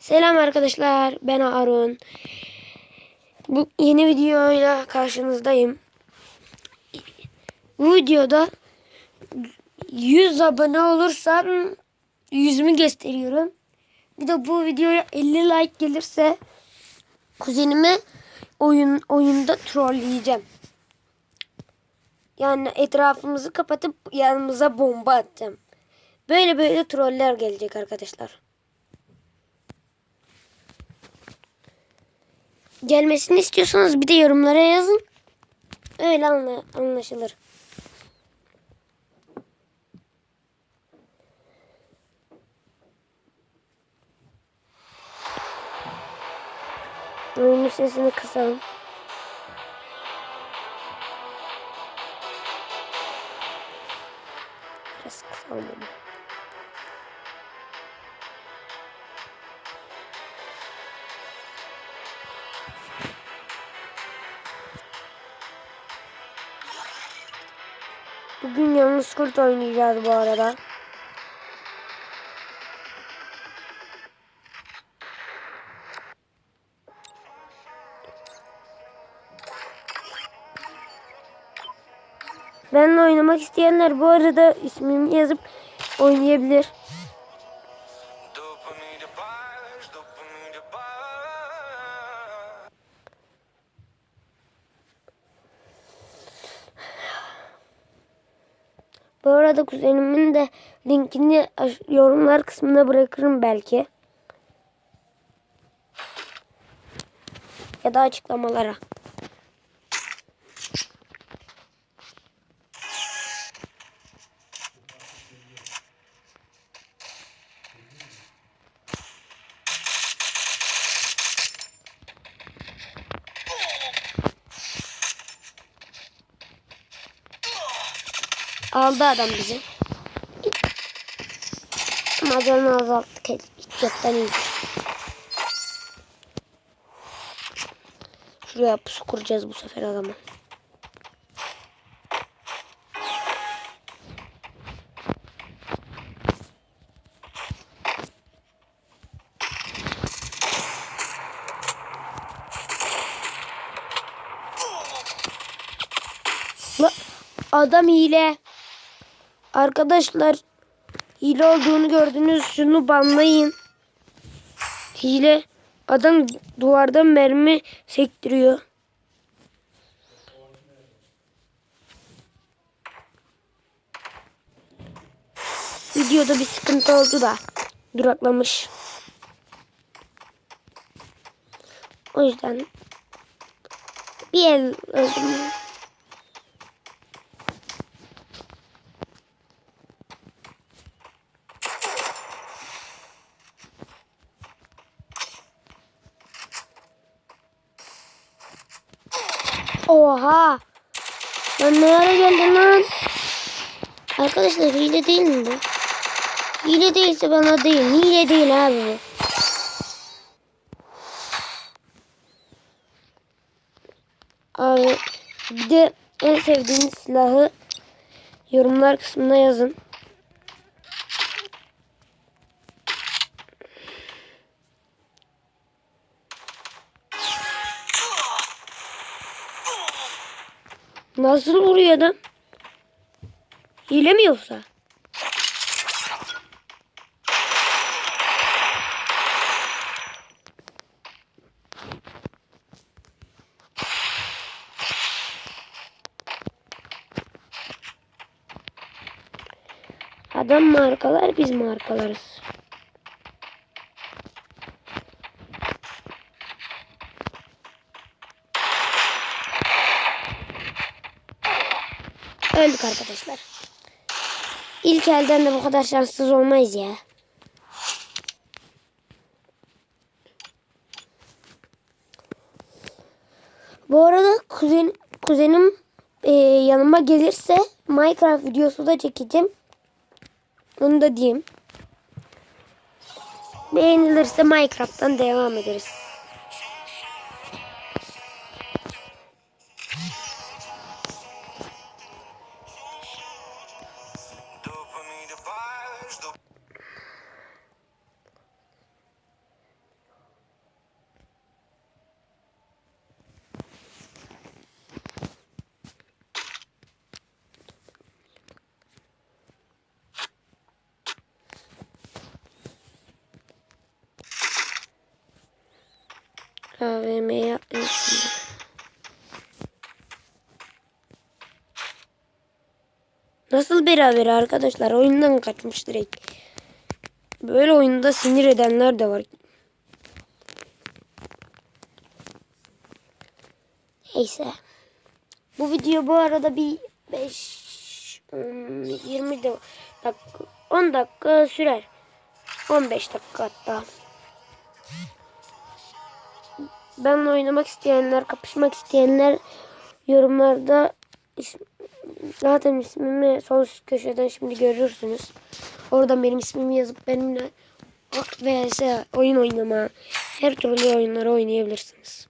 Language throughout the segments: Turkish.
Selam arkadaşlar ben Arun. Bu yeni videoyla karşınızdayım. Bu videoda 100 abone olursam yüzümü gösteriyorum. Bir de bu videoya 50 like gelirse kuzenimi oyun oyunda trolleyeceğim. Yani etrafımızı kapatıp yanımıza bomba atacağım. Böyle böyle troller gelecek arkadaşlar. Gelmesini istiyorsanız bir de yorumlara yazın. Öyle anla anlaşılır. Oyunun sesini kısalım. Biraz kısalım Bugün yalnız kurt oynayacağız bu arada. Benimle oynamak isteyenler bu arada ismimi yazıp oynayabilir. Bu arada kuzenimin de linkini yorumlar kısmına bırakırım belki. Ya da açıklamalara. Aldı adam bizi. Ama canını azalttık. Hiç yoktan iyi. Şuraya pusu kuracağız bu sefer adamı. Adam hile. Arkadaşlar hile olduğunu gördünüz. Şunu banlayın. Hile. Adam duvardan mermi sektiriyor. Videoda bir sıkıntı oldu da duraklamış. O yüzden bir el öldüm. Oha. Lan ne ara geldin lan? Arkadaşlar hile değil mi bu? Hile değilse bana değil. Hile değil abi bu. Abi bir de en sevdiğiniz silahı yorumlar kısmına yazın. Nasıl vuruyor adam? Hile mi yoksa? Adam markalar biz markalarız. Öldük arkadaşlar. İlk elden de bu kadar şanssız olmayız ya. Bu arada kuzen, kuzenim e, yanıma gelirse Minecraft videosu da çekeceğim. Onu da diyeyim. Beğenilirse Minecraft'tan devam ederiz. AVM'ye atlayayım. Nasıl beraber arkadaşlar? Oyundan kaçmış direkt. Böyle oyunda sinir edenler de var. Neyse. Bu video bu arada bir 5 20 de- dakika 10 dakika sürer. 15 dakika hatta. Benimle oynamak isteyenler, kapışmak isteyenler yorumlarda is- zaten ismimi sol köşeden şimdi görürsünüz. Oradan benim ismimi yazıp benimle vs oyun oynama, her türlü oyunları oynayabilirsiniz.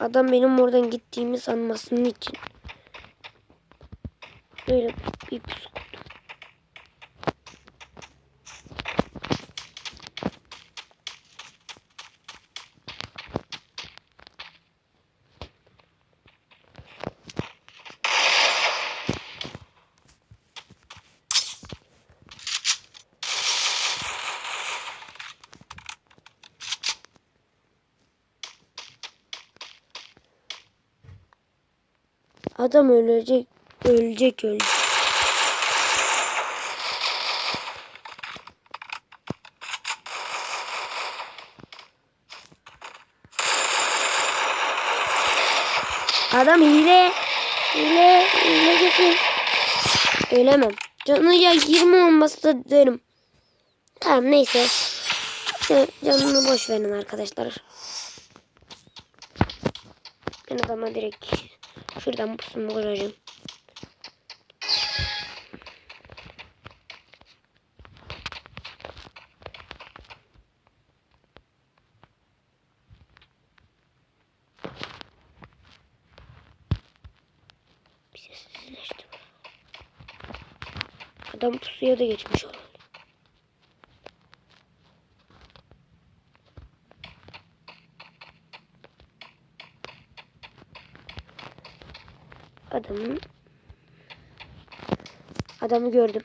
Adam benim oradan gittiğimi sanmasının için. Böyle bir pusu koydum. Adam ölecek, ölecek, ölecek. Adam hile, hile, hile kesin. Ölemem. Canı ya 20 olması da derim. Tamam neyse. İşte canını boş verin arkadaşlar. Ben adama direkt şuradan pusumu kuracağım. Adam pusuya da geçmiş herhalde. Adamın adamı gördüm.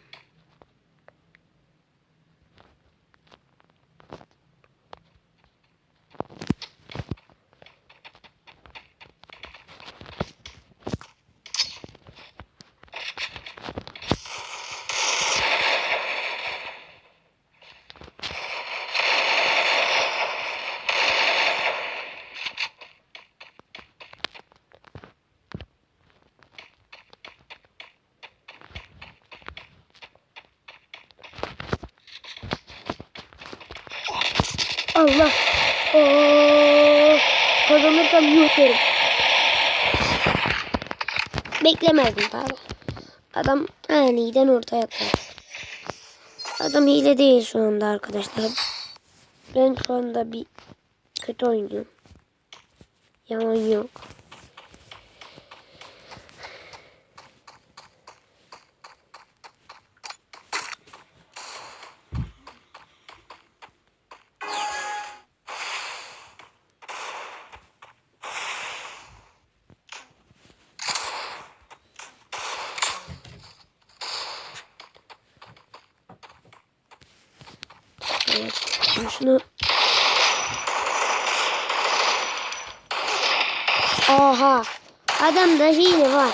Allah. Oo. Kazanırsam yuh derim. Beklemezdim tabi. Adam aniden ortaya atlar. Adam hile değil şu anda arkadaşlar. Ben şu anda bir kötü oynuyorum. Yalan yok. Evet. Şunu Oha. Adamda hile var.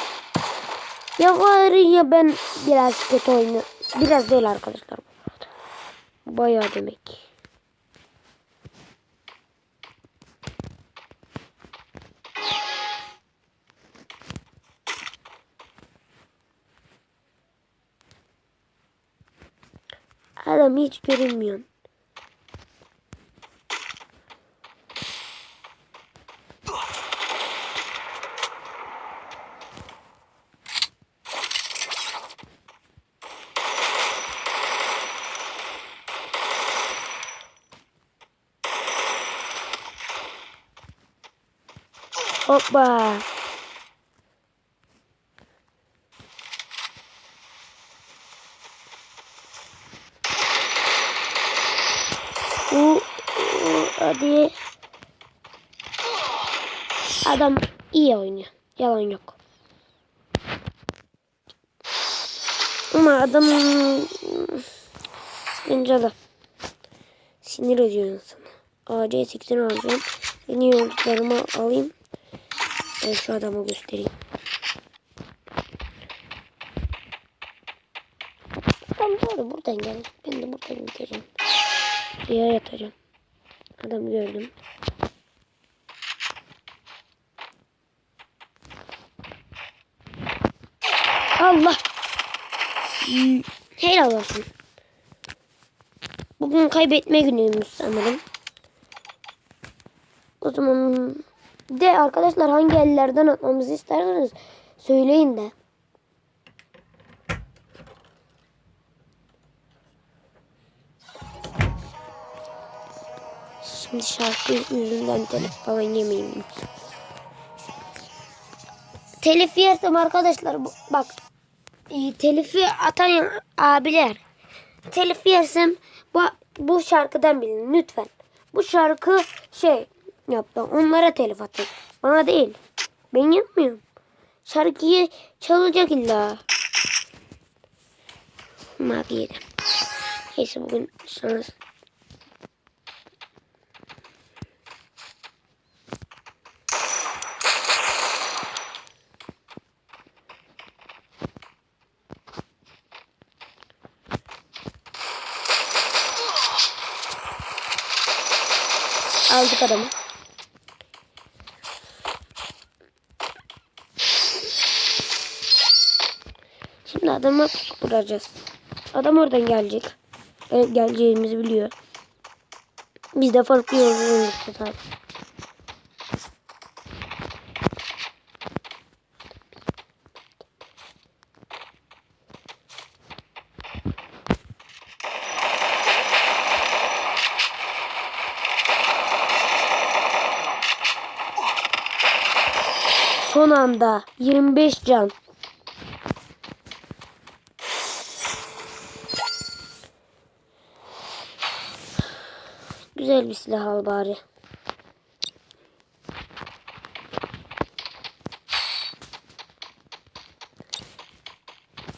Ya var ya ben biraz kötü oynuyorum. Biraz değil arkadaşlar. Bayağı demek. Adam hiç görünmüyor. Hoppa. Bu- hadi. Adam iyi oynuyor. Yalan yok. Ama adam sıkıncalı. Sinir ediyor insanı. AC siksin alacağım. En iyi olduklarımı alayım. Ben şu adamı göstereyim. Adam doğru buradan geldi. Ben de buradan gideceğim. Suya yatacağım. Adamı gördüm. Allah. Helal olsun. Bugün kaybetme günüymüş sanırım. O zaman de arkadaşlar hangi ellerden atmamızı isterseniz söyleyin de. Şimdi şarkı yüzünden telif falan yemeyeyim. Telif yersem arkadaşlar bak e, telifi atan abiler telif yersem bu, bu şarkıdan bilin lütfen. Bu şarkı şey yaptı. Onlara telif atın. Bana değil. Ben yapmıyorum. Şarkıyı çalacak illa. Mavi yedim. Neyse bugün şans. Aldık adamı. Adama pusu kuracağız. Adam oradan gelecek. E, geleceğimizi biliyor. Biz de farklı gideceğiz abi. Son anda 25 can. Güzel bir silah al bari.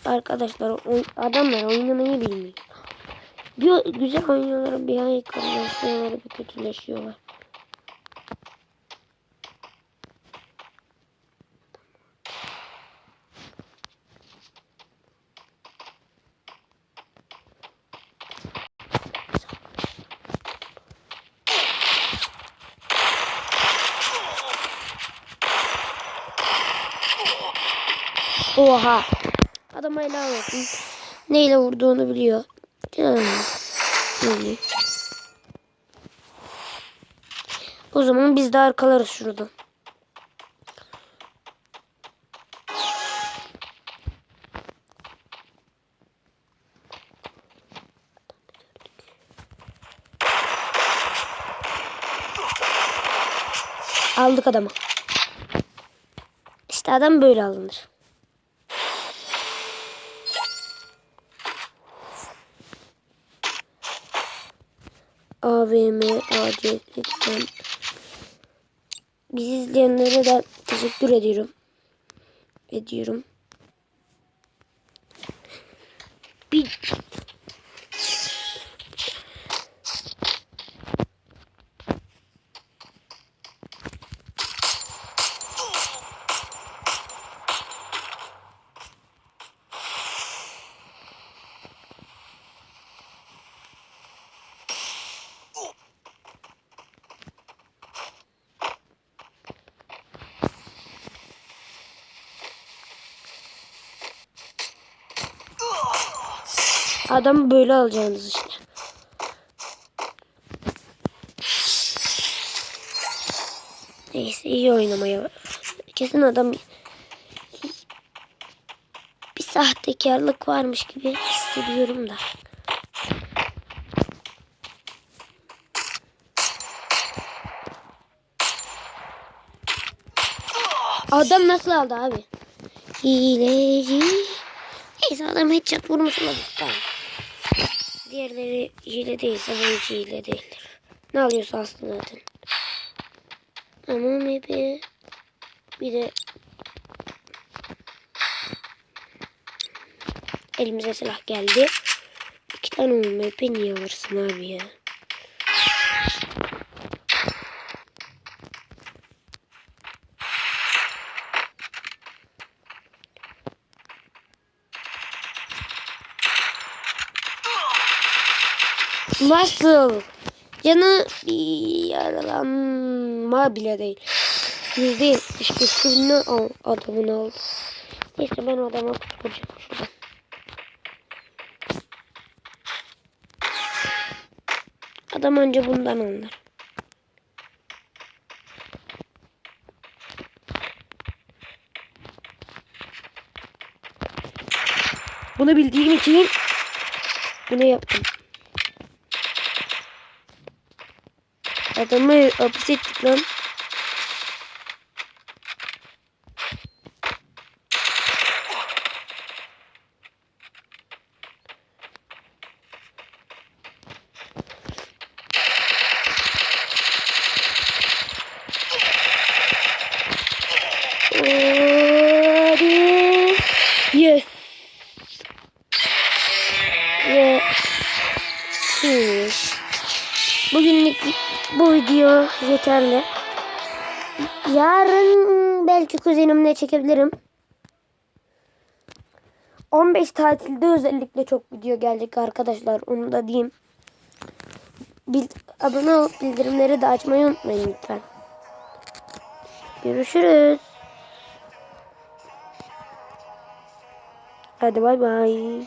Arkadaşlar adamlar oynamayı bilmiyor. Bir güzel oynuyorlar, bir ay karılaşıyorlar, bir kötüleşiyorlar. Oha. Adam helal olsun. Neyle vurduğunu biliyor. İyi. O zaman biz de arkalarız şuradan. Aldık adamı. İşte adam böyle alınır. AVM, AC, lütfen. Bizi izleyenlere de teşekkür ediyorum. Ediyorum. Bir... Adam böyle alacaksınız işte. Neyse iyi oynamaya. Kesin adam bir sahtekarlık varmış gibi hissediyorum da. Adam nasıl aldı abi? Hileci. Neyse adam headshot vurmuş olabilir. Tamam. Diğerleri hile değilse bu hiç hile değildir. Ne alıyorsa aslında zaten. Ama maybe bir de elimize silah geldi. İki tane UMP niye alırsın abi ya? Nasıl? Bir yaralanma bile değil. Yüzde yetmiş beşini al, adamın aldı. Neyse ben adama kuskuracağım şuradan. Adam önce bundan anlar. Bunu bildiğim için bunu yaptım. Adamı hapis ettik lan. Yes. Finish. Bugünlük bu video yeterli. Yarın belki kuzenimle çekebilirim. 15 tatilde özellikle çok video gelecek arkadaşlar. Onu da diyeyim. Bil, abone olup bildirimleri de açmayı unutmayın lütfen. Görüşürüz. Hadi bay bay.